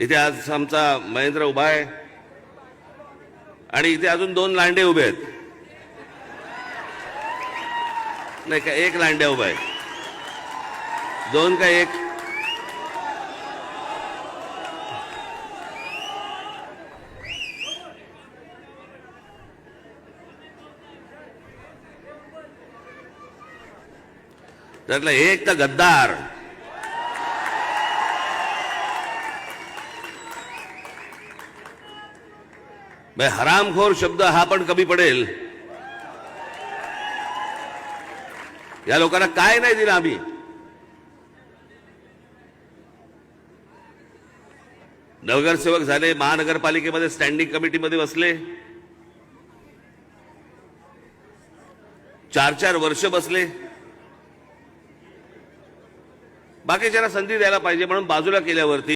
इथे आज आमचा महेंद्र उभा आहे. आणि इथे अजून दोन लांडे उभे आहेत. नाही का एक लांड्या उभा आहे दोन का एक? त्यातला एक तर गद्दार. हरामखोर शब्द हा पण कमी पडेल. या लोकांना काय नाही दिलं आम्ही. नगरसेवक झाले महानगरपालिकेमध्ये स्टँडिंग कमिटीमध्ये बसले. चार चार वर्ष बसले. बाकीच्याला संधी द्यायला पाहिजे म्हणून बाजूला केल्यावरती